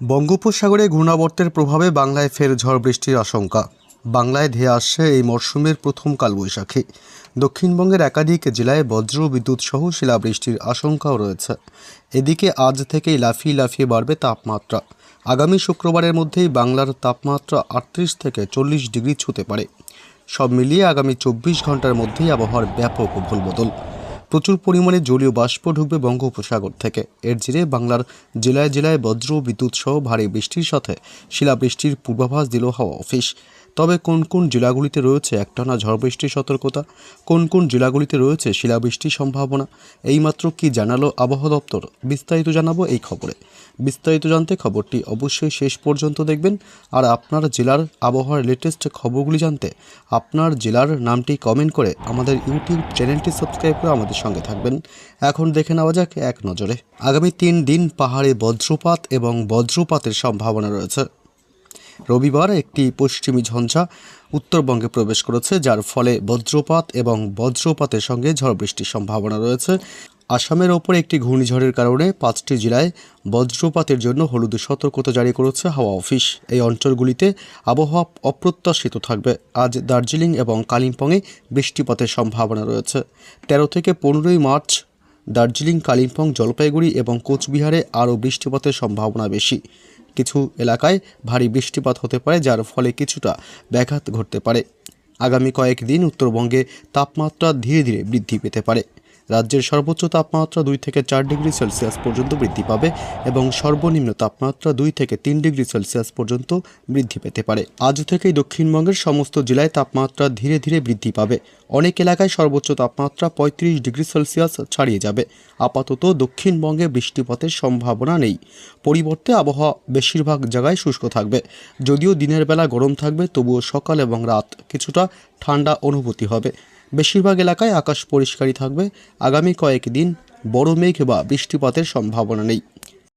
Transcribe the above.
বঙ্গোপসাগরে ঘূর্ণাবর্তের প্রভাবে বাংলায় ফের ঝড় বৃষ্টির আশঙ্কা। বাংলায় ধেয়ে আসছে এই মরশুমের প্রথম কালবৈশাখী। দক্ষিণবঙ্গের একাধিক জেলায় বজ্র বিদ্যুৎ সহ শিলাবৃষ্টির আশঙ্কাও রয়েছে। এদিকে আজ থেকেই লাফিয়ে লাফিয়ে বাড়বে তাপমাত্রা। আগামী শুক্রবারের মধ্যেই বাংলার তাপমাত্রা আটত্রিশ থেকে চল্লিশ ডিগ্রি ছুঁতে পারে। সব মিলিয়ে আগামী চব্বিশ ঘণ্টার মধ্যেই আবহাওয়ার ব্যাপক ভুলবদল প্রচুর পরিমাণে জলীয় বাষ্প ঢুকবে বঙ্গোপসাগর থেকে। এর জেরে বাংলার জেলায় জেলায় বজ্র, বিদ্যুৎ সহ ভারী বৃষ্টির সাথে শিলাবৃষ্টির পূর্বাভাস দিল হাওয়া অফিস। তবে কোন কোন জেলাগুলিতে রয়েছে একটানা ঝড় বৃষ্টির সতর্কতা, কোন কোন জেলাগুলিতে রয়েছে শিলাবৃষ্টির সম্ভাবনা, এইমাত্র কি জানালো আবহাওয়া দপ্তর? বিস্তারিত জানাব এই খবরে। বিস্তারিত জানতে খবরটি অবশ্যই শেষ পর্যন্ত দেখবেন। আর আপনার জেলার আবহাওয়ার লেটেস্ট খবরগুলি জানতে আপনার জেলার নামটি কমেন্ট করে আমাদের ইউটিউব চ্যানেলটি সাবস্ক্রাইব করে আমাদের সঙ্গে থাকবেন। এখন দেখে নেওয়া যাক এক নজরে। আগামী তিন দিন পাহাড়ে বজ্রপাত এবং বজ্রপাতের সম্ভাবনা রয়েছে। রবিবার একটি পশ্চিমী ঝঞ্ঝা উত্তরবঙ্গে প্রবেশ করেছে, যার ফলে বজ্রপাত এবং বজ্রপাতের সঙ্গে ঝড় বৃষ্টির সম্ভাবনা রয়েছে। আসামের ওপর একটি ঘূর্ণিঝড়ের কারণে পাঁচটি জেলায় বজ্রপাতের জন্য হলুদ সতর্কতা জারি করেছে হাওয়া অফিস। এই অঞ্চলগুলিতে আবহাওয়া অপ্রত্যাশিত থাকবে। আজ দার্জিলিং এবং কালিম্পংয়ে বৃষ্টিপাতের সম্ভাবনা রয়েছে। তেরো থেকে পনেরোই মার্চ দার্জিলিং, কালিম্পং, জলপাইগুড়ি এবং কোচবিহারে আরও বৃষ্টিপাতের সম্ভাবনা বেশি। কিছু এলাকায় ভারী বৃষ্টিপাত হতে পারে, যার ফলে কিছুটা ব্যাঘাত ঘটতে পারে। আগামী কয়েকদিন উত্তরবঙ্গে তাপমাত্রা ধীরে ধীরে বৃদ্ধি পেতে পারে। রাজ্যের সর্বোচ্চ তাপমাত্রা দুই থেকে চার ডিগ্রি সেলসিয়াস পর্যন্ত বৃদ্ধি পাবে এবং সর্বনিম্ন তাপমাত্রা দুই থেকে তিন ডিগ্রি সেলসিয়াস পর্যন্ত বৃদ্ধি পেতে পারে। আজ থেকেই দক্ষিণবঙ্গের সমস্ত জেলায় তাপমাত্রা ধীরে ধীরে বৃদ্ধি পাবে। অনেক এলাকায় সর্বোচ্চ তাপমাত্রা পঁয়ত্রিশ ডিগ্রি সেলসিয়াস ছাড়িয়ে যাবে। আপাতত দক্ষিণবঙ্গে বৃষ্টিপাতের সম্ভাবনা নেই। পরিবর্তে আবহাওয়া বেশিরভাগ জায়গায় শুষ্ক থাকবে। যদিও দিনের বেলা গরম থাকবে, তবুও সকাল এবং রাত কিছুটা ঠান্ডা অনুভূতি হবে। বেশিরভাগ এলাকায় আকাশ পরিষ্কারই থাকবে। আগামী কয়েকদিন বড় মেঘ বা বৃষ্টিপাতের সম্ভাবনা নেই।